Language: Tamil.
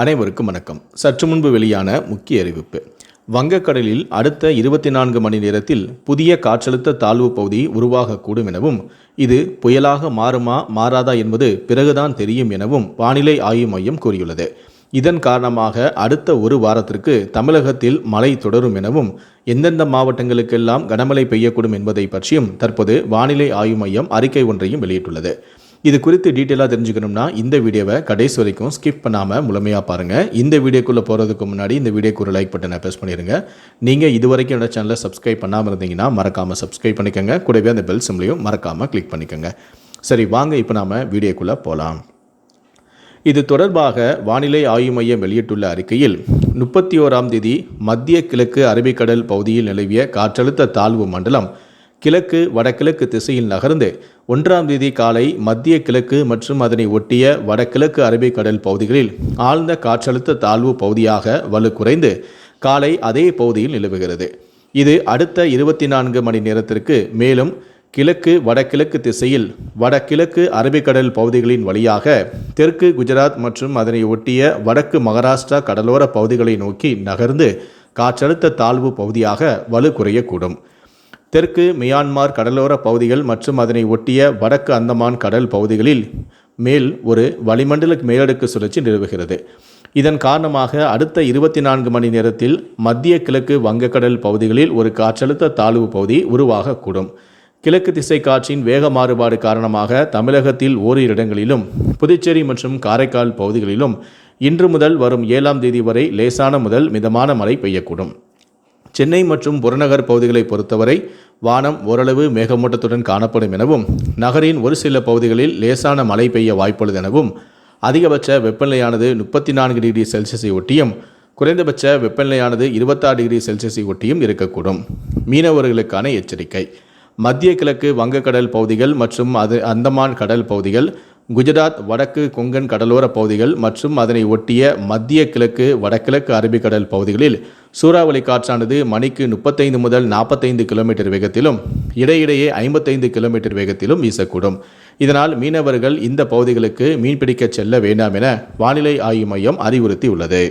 அனைவருக்கும் வணக்கம். சற்று முன்பு வெளியான முக்கிய அறிவிப்பு. வங்கக்கடலில் அடுத்த இருபத்தி நான்கு மணி நேரத்தில் புதிய காற்றழுத்த தாழ்வு பகுதி உருவாகக்கூடும் எனவும் இது புயலாக மாறுமா மாறாதா என்பது பிறகுதான் தெரியும் எனவும் வானிலை ஆய்வு மையம் கூறியுள்ளது. இதன் காரணமாக அடுத்த ஒரு வாரத்திற்கு தமிழகத்தில் மழை தொடரும் எனவும் எந்தெந்த மாவட்டங்களுக்கெல்லாம் கனமழை பெய்யக்கூடும் என்பதை பற்றியும் தற்போது வானிலை ஆய்வு மையம் அறிக்கை ஒன்றையும் வெளியிட்டுள்ளது. இது குறித்து டீட்டெயிலாக தெரிஞ்சுக்கணும்னா இந்த வீடியோவை கடைசி வரைக்கும் ஸ்கிப் பண்ணாமல் முழுமையாக பாருங்கள் இந்த வீடியோக்குள்ளே போகிறதுக்கு முன்னாடி இந்த வீடியோக்கு ஒரு லைக் பட்டனை ப்ரெஸ் பண்ணிடுங்க நீங்கள் இது வரைக்கும் என்னோட சேனலை சப்ஸ்கிரைப் பண்ணாமல் இருந்தீங்கன்னா மறக்காமல் சப்ஸ்கிரைப் பண்ணிக்கோங்க. கூடவே அந்த பெல் சிம்லையும் மறக்காமல் கிளிக் பண்ணிக்கோங்க. சரி வாங்க இப்போ நாம் வீடியோக்குள்ளே போகலாம் இது தொடர்பாக வானிலை ஆய்வு மையம் வெளியிட்டுள்ள அறிக்கையில் முப்பத்தி ஓராம் தேதி மத்திய கிழக்கு அரபிக்கடல் பகுதியில் நிலவிய காற்றழுத்த தாழ்வு மண்டலம் கிழக்கு வடகிழக்கு திசையில் நகர்ந்து ஒன்றாம் தேதி காலை மத்திய கிழக்கு மற்றும் அதனை ஒட்டிய வடகிழக்கு அரபிக்கடல் பகுதிகளில் ஆழ்ந்த காற்றழுத்த தாழ்வு பகுதியாக வலு குறைந்து காலை அதே பகுதியில் நிலவுகிறது. இது அடுத்த இருபத்தி நான்கு மணி நேரத்திற்கு மேலும் கிழக்கு வடகிழக்கு திசையில் வடகிழக்கு அரபிக்கடல் பகுதிகளின் வழியாக தெற்கு குஜராத் மற்றும் அதனை ஒட்டிய வடக்கு மகாராஷ்டிரா கடலோர பகுதிகளை நோக்கி நகர்ந்து காற்றழுத்த தாழ்வு பகுதியாக வலு குறையக்கூடும். தெற்கு மியான்மார் கடலோர பகுதிகள் மற்றும் அதனை ஒட்டிய வடக்கு அந்தமான் கடல் பகுதிகளில் மேல் ஒரு வளிமண்டல மேலடுக்கு சுழற்சி நிலவுகிறது. இதன் காரணமாக அடுத்த இருபத்தி நான்கு மணி நேரத்தில் மத்திய கிழக்கு வங்கக்கடல் பகுதிகளில் ஒரு காற்றழுத்த தாழ்வு பகுதி உருவாகக்கூடும். கிழக்கு திசை காற்றின் வேக மாறுபாடு காரணமாக தமிழகத்தில் ஓரிரு இடங்களிலும் புதுச்சேரி மற்றும் காரைக்கால் பகுதிகளிலும் இன்று முதல் வரும் ஏழாம் தேதி வரை லேசான முதல் மிதமான மழை பெய்யக்கூடும். சென்னை மற்றும் புறநகர் பகுதிகளை பொறுத்தவரை வானம் ஓரளவு மேகமூட்டத்துடன் காணப்படும் எனவும் நகரின் ஒரு சில பகுதிகளில் லேசான மழை பெய்ய வாய்ப்புள்ளது எனவும் அதிகபட்ச வெப்பநிலையானது முப்பத்தி நான்கு டிகிரி செல்சியஸை ஒட்டியும் குறைந்தபட்ச வெப்பநிலையானது இருபத்தாறு டிகிரி செல்சியஸை ஒட்டியும் இருக்கக்கூடும். மீனவர்களுக்கான எச்சரிக்கை. மத்திய கிழக்கு வங்கக்கடல் பகுதிகள் மற்றும் அது அந்தமான் கடல் பகுதிகள் குஜராத் வடக்கு கொங்கன் கடலோர பகுதிகள் மற்றும் அதனை ஒட்டிய மத்திய கிழக்கு வடகிழக்கு அரபிக்கடல் பகுதிகளில் சூறாவளி காற்றானது மணிக்கு முப்பத்தைந்து முதல் நாற்பத்தைந்து கிலோமீட்டர் வேகத்திலும் இடையிடையே ஐம்பத்தைந்து கிலோமீட்டர் வேகத்திலும் வீசக்கூடும். இதனால் மீனவர்கள் இந்த பகுதிகளுக்கு மீன்பிடிக்கச் செல்ல வேண்டாம் என வானிலை ஆய்வு மையம் அறிவுறுத்தியுள்ளது.